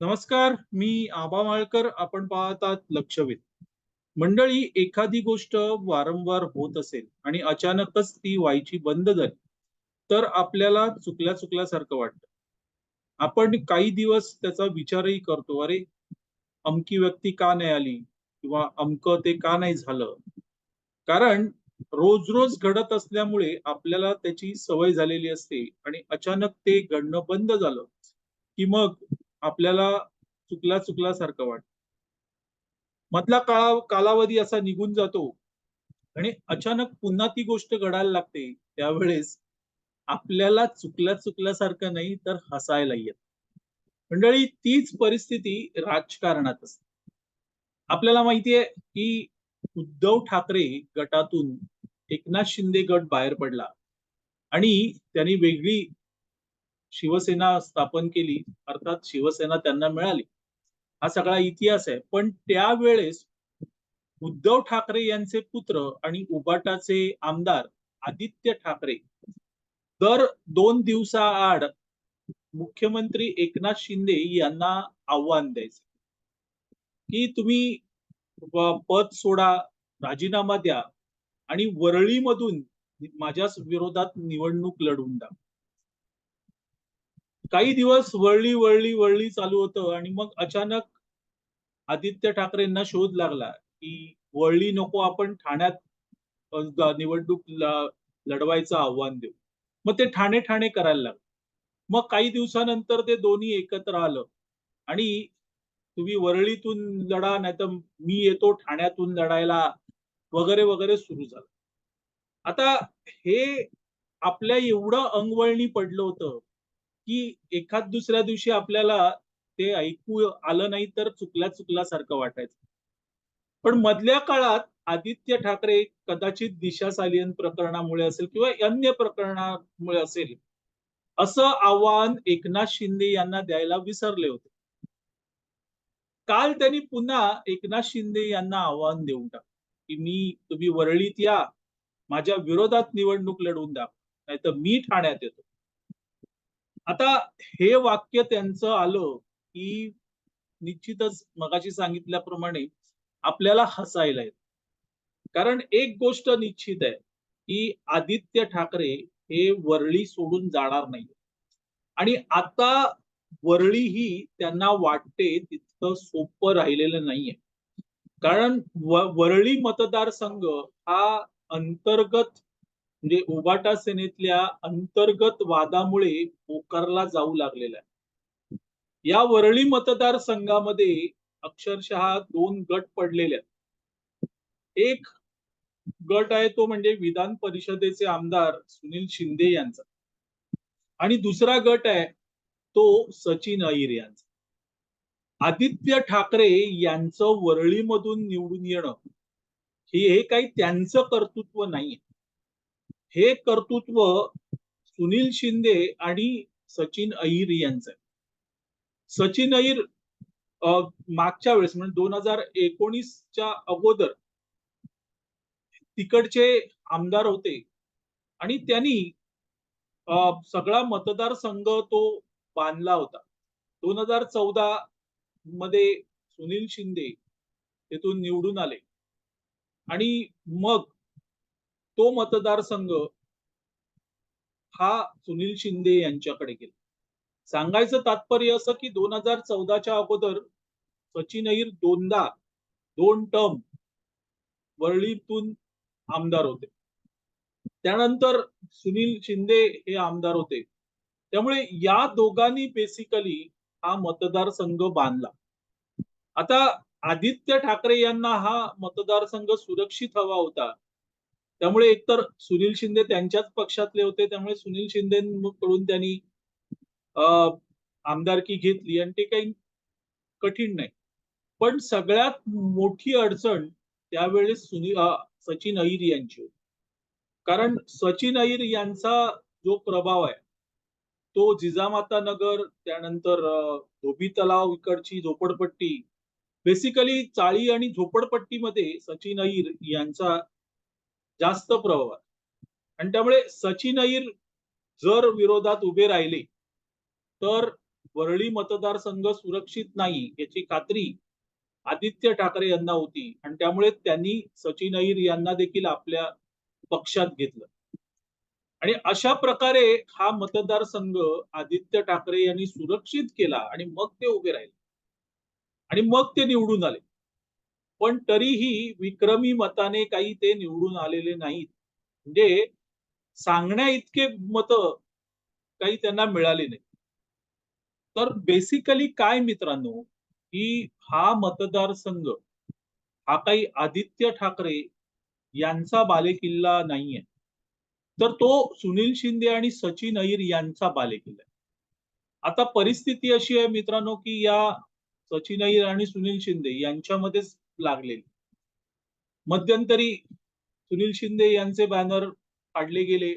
नमस्कार मी आबा माळकर. आपण पाहतात लक्षवेध. मंडळी एखादी गोष्ट वारंवार होत असेल आणि अचानकच ती व्हायची बंद झाली तर आपल्याला चुकल्या चुकल्यासारखं वाटतं. आपण काही दिवस त्याचा विचारही करतो अरे अमकी व्यक्ती का नाही आली? किंवा अमकं ते का नाही झालं? कारण रोज रोज घडत असल्यामुळे आपल्याला त्याची सवय झालेली असते आणि अचानक ते घडणं बंद झालं की मग आपल्याला चुकला चुकल्यासारखं वाटतं. मधला काळा कालावधी असा निघून जातो आणि अचानक पुन्हा ती गोष्ट घडायला लागते. त्यावेळेस आपल्याला चुकल्या चुकल्यासारखं नाही तर हसायला येत. मंडळी तीच परिस्थिती राजकारणात असते. आपल्याला माहितीये की उद्धव ठाकरे गटातून एकनाथ शिंदे गट बाहेर पडला आणि त्यांनी वेगळी शिवसेना स्थापन केली अर्थात शिवसेना त्यांना मिळाली. हा सगळा इतिहास आहे. पण त्यावेळेस उद्धव ठाकरे यांचे पुत्र आणि उबाटाचे आमदार आदित्य ठाकरे दर दोन दिवसाआड मुख्यमंत्री एकनाथ शिंदे यांना आव्हान द्यायचे. की तुम्ही पद सोडा राजीनामा द्या आणि वरळीमधून माझ्या विरोधात निवडणूक लढवून द्या काही दिवस वळली वळली वळली चालू होतं आणि मग अचानक आदित्य ठाकरेंना शोध लागला की वळली नको आपण ठाण्यात निवडणूक लढवायचं आव्हान देऊ. मग ते ठाणे ठाणे करायला लागले. मग काही दिवसानंतर ते दोन्ही एकत्र आलं आणि तुम्ही वरळीतून लढा नाहीतर मी येतो ठाण्यातून लढायला वगैरे वगैरे सुरू झालं. आता हे आपल्या एवढं अंगवळणी पडलं होतं की एखाद दुसऱ्या दिवशी आपल्याला ते ऐकू आलं नाही तर चुकल्या चुकल्यासारखं वाटायचं. पण मधल्या काळात आदित्य ठाकरे कदाचित दिशा सालियन प्रकरणामुळे असेल किंवा अन्य प्रकरणामुळे असेल असं आव्हान एकनाथ शिंदे यांना द्यायला विसरले होते. काल त्यांनी पुन्हा एकनाथ शिंदे यांना आव्हान देऊन टाक की मी तुम्ही वरळीत या माझ्या विरोधात निवडणूक लढवून द्या नाहीतर मी ठाण्यात येतो. आता हे वाक्य त्यांचं आलं की निश्चितच मगाशी सांगितल्याप्रमाणे आपल्याला हसायला येत. कारण एक गोष्ट निश्चित आहे की आदित्य ठाकरे हे वरळी सोडून जाणार नाही आणि आता वरळी ही त्यांना वाटते तितकं सोपं राहिलेलं नाहीये. कारण व- वरळी मतदारसंघ हा अंतर्गत म्हणजे उबाटा सेनेतल्या अंतर्गत वादामुळे पोकारला जाऊ लागलेला आहे. या वरळी मतदारसंघामध्ये अक्षरशः दोन गट पडलेले आहेत. एक गट आहे तो म्हणजे विधान परिषदेचे आमदार सुनील शिंदे यांचा आणि दुसरा गट आहे तो सचिन अहिर यांचा. आदित्य ठाकरे यांचं वरळीमधून निवडून येणं हे हे काही त्यांचं कर्तृत्व नाहीये. हे कर्तृत्व सुनील शिंदे आणि सचिन अहिर यांचं आहे. सचिन अहिर मागच्या वेळेस म्हणजे दोन हजार एकोणीसच्या अगोदर तिकडचे आमदार होते आणि त्यांनी सगळा मतदारसंघ तो बांधला होता. दोन हजार चौदा मध्ये सुनील शिंदे तेथून निवडून आले. आणि मग तो मतदारसंघ हा सुनील शिंदे यांच्याकडे गेला. सांगायचं तात्पर्य असं की दोन हजार चौदाच्या अगोदर सचिन अहिर दोनदा दोन टर्म वरळीतून आमदार होते. त्यानंतर सुनील शिंदे हे आमदार होते. त्यामुळे या दोघांनी बेसिकली हा मतदारसंघ बांधला. आता आदित्य ठाकरे यांना हा मतदारसंघ सुरक्षित हवा होता. त्यामुळे एकतर सुनील शिंदे त्यांच्याच पक्षातले होते त्यामुळे सुनील शिंदे कडून त्यांनी आमदारकी घेतली आणि ते काही कठीण नाही. पण सगळ्यात मोठी अडचण त्यावेळेस सुनील सचिन अहिर यांची होती. कारण सचिन अहिर यांचा जो प्रभाव आहे तो जिजामाता नगर त्यानंतर धोबी तलाव इकडची झोपडपट्टी बेसिकली चाळी आणि झोपडपट्टीमध्ये सचिन अहिर यांचा जास्त प्रभाव आहे आणि त्यामुळे सचिन अहिर जर विरोधात उभे राहिले तर वरळी मतदारसंघ सुरक्षित नाही याची खात्री आदित्य ठाकरे यांना होती. आणि त्यामुळे त्यांनी सचिन अहिर यांना देखील आपल्या पक्षात घेतलं. आणि अशा प्रकारे हा मतदारसंघ आदित्य ठाकरे यांनी सुरक्षित केला आणि मग ते उभे राहिले. आणि मग ते निवडून आले. पण तरीही विक्रमी मताने काही ते निवडून आलेले नाहीत. म्हणजे सांगण्या इतके मत काही त्यांना मिळाले नाही तर बेसिकली काय मित्रांनो की हा मतदारसंघ हा काही आदित्य ठाकरे यांचा बालेकिल्ला नाहीये. तर तो सुनील शिंदे आणि सचिन अहिर यांचा बालेकिल्ला आहे. आता परिस्थिती अशी आहे मित्रांनो की या सचिन अहिर आणि सुनील शिंदे यांच्यामध्येच लागलेली. मध्यंतरी सुनील शिंदे यांचे बॅनर फाडले गेले.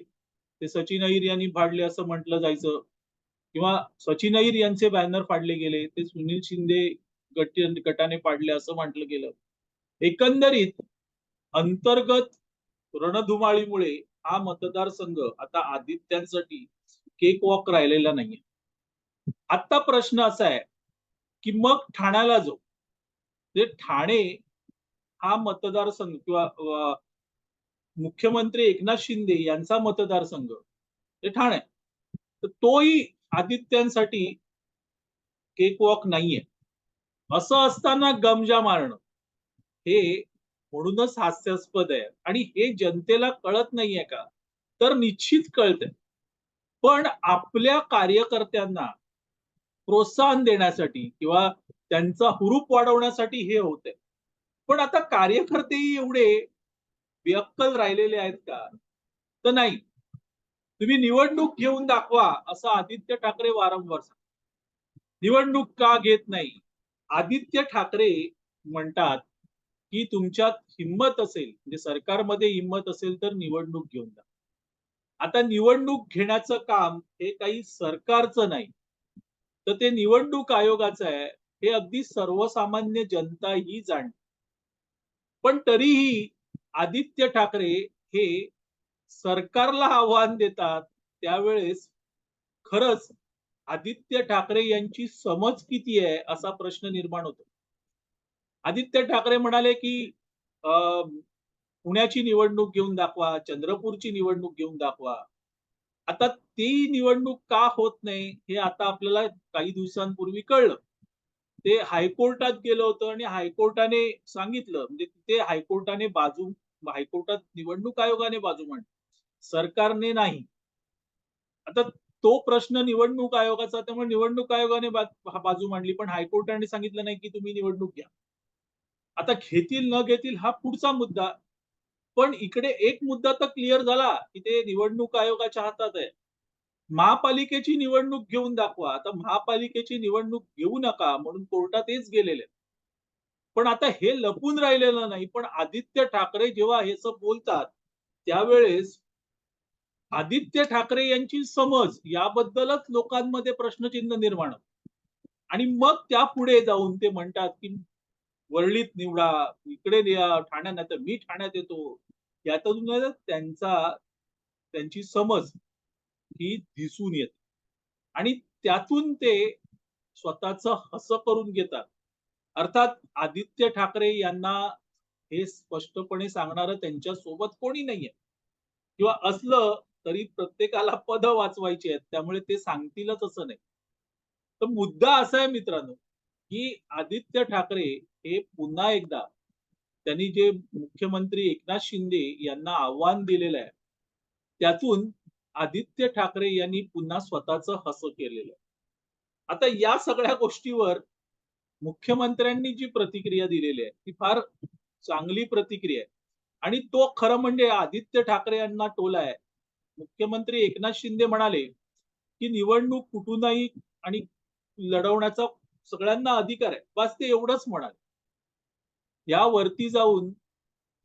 ते सचिन अहिर यांनी फाडले असं म्हटलं जायचं. किंवा सचिन अहिर यांचे बॅनर फाडले गेले ते सुनील शिंदे गट गटाने पाडले असं म्हटलं गेलं. एकंदरीत अंतर्गत रणधुमाळीमुळे हा मतदारसंघ आता आदित्यांसाठी केक वॉक राहिलेला नाहीये. आता प्रश्न असा आहे की मग ठाण्याला जो जे ठाणे हा मतदारसंघ किंवा मुख्यमंत्री एकनाथ शिंदे यांचा मतदारसंघ ते ठाणे तर तोही आदित्यांसाठी केक वॉक नाहीये. असं असताना गमजा मारणं हे म्हणूनच हास्यास्पद आहे. आणि हे जनतेला कळत नाहीये का? तर निश्चित कळत पण आपल्या कार्यकर्त्यांना प्रोत्साहन देण्यासाठी किंवा त्यांचा हुरूप वाढवण्यासाठी हे होतंय पण आता कार्यकर्तेही एवढे व्यक्कल राहिलेले आहेत का? तर नाही. तुम्ही निवडणूक घेऊन दाखवा असं आदित्य ठाकरे वारंवार सांगतात. निवडणूक का घेत नाही? आदित्य ठाकरे म्हणतात की तुमच्यात हिंमत असेल म्हणजे सरकारमध्ये हिंमत असेल तर निवडणूक घेऊन जा. आता निवडणूक घेण्याचं काम हे काही सरकारचं नाही. तर ते निवडणूक आयोगाचं आहे. हे अगदी सर्वसामान्य जनता ही जाणते. पण तरीही आदित्य ठाकरे हे सरकारला आव्हान देतात त्यावेळेस खरंच आदित्य ठाकरे यांची समज किती आहे असा प्रश्न निर्माण होतो. आदित्य ठाकरे म्हणाले की अं, पुण्याची निवडणूक घेऊन दाखवा चंद्रपूरची निवडणूक घेऊन दाखवा. आता ती निवडणूक का होत नाही हे आता आपल्याला काही दिवसांपूर्वी कळलं. ते हायकोर्टात गेलं होतं आणि हायकोर्टाने सांगितलं म्हणजे तिथे हायकोर्टाने बाजू हायकोर्टात निवडणूक आयोगाने बाजू मांडली. सरकारने नाही. आता तो प्रश्न निवडणूक आयोगाचा त्यामुळे निवडणूक आयोगाने बाजू मांडली पण हायकोर्टाने सांगितलं नाही की तुम्ही निवडणूक घ्या. आता घेतील न घेतील हा पुढचा मुद्दा. पण इकडे एक मुद्दा तर क्लिअर झाला की ते निवडणूक आयोगाच्या हातात आहे. महापालिकेची निवडणूक घेऊन दाखवा. आता महापालिकेची निवडणूक घेऊ नका म्हणून कोर्टात हेच गेलेले पण आता हे लपून राहिलेलं नाही पण आदित्य ठाकरे जेव्हा हे सब बोलतात त्यावेळेस आदित्य ठाकरे यांची समज याबद्दलच लोकांमध्ये प्रश्नचिन्ह निर्माण आणि मग त्या पुढे जाऊन ते म्हणतात की वरळीत निवडा इकडे ठाण्यात मी ठाण्यात येतो. यातून त्यांचा त्यांची समज ही दिसून येते आणि त्यातून ते स्वतःच हस करून घेतात. अर्थात आदित्य ठाकरे यांना हे स्पष्टपणे सांगणार त्यांच्यासोबत कोणी नाहीये. किंवा असलं तरी प्रत्येकाला पद वाचवायची आहेत त्यामुळे ते सांगतीलच असं नाही. तर मुद्दा असा आहे मित्रांनो की आदित्य ठाकरे हे पुन्हा एकदा त्यांनी जे मुख्यमंत्री एकनाथ शिंदे यांना आव्हान दिलेलं आहे त्यातून आदित्य ठाकरे यांनी पुन्हा स्वतःच हस केलेलं. आहे आता या सगळ्या गोष्टीवर मुख्यमंत्र्यांनी जी प्रतिक्रिया दिलेली आहे ती फार चांगली प्रतिक्रिया आहे. आणि तो खरं म्हणजे आदित्य ठाकरे यांना टोला आहे. मुख्यमंत्री एकनाथ शिंदे म्हणाले की निवडणूक कुठूनही आणि लढवण्याचा सगळ्यांना अधिकार आहे. बस ते एवढंच म्हणाले. या वरती जाऊन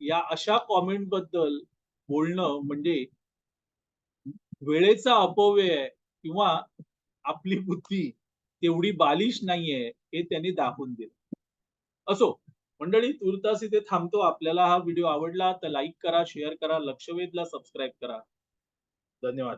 या अशा कॉमेंटबद्दल बोलणं म्हणजे वेळेचा अपव्यय किंवा आपली बुद्धी तेवढी बालिश नाहीये हे त्यांनी दाखवून दिलं. असो मंडळी तुर्तास इथे थांबतो. आपल्याला हा व्हिडिओ आवडला तर लाईक करा शेअर करा लक्षवेधला सबस्क्राईब करा. धन्यवाद.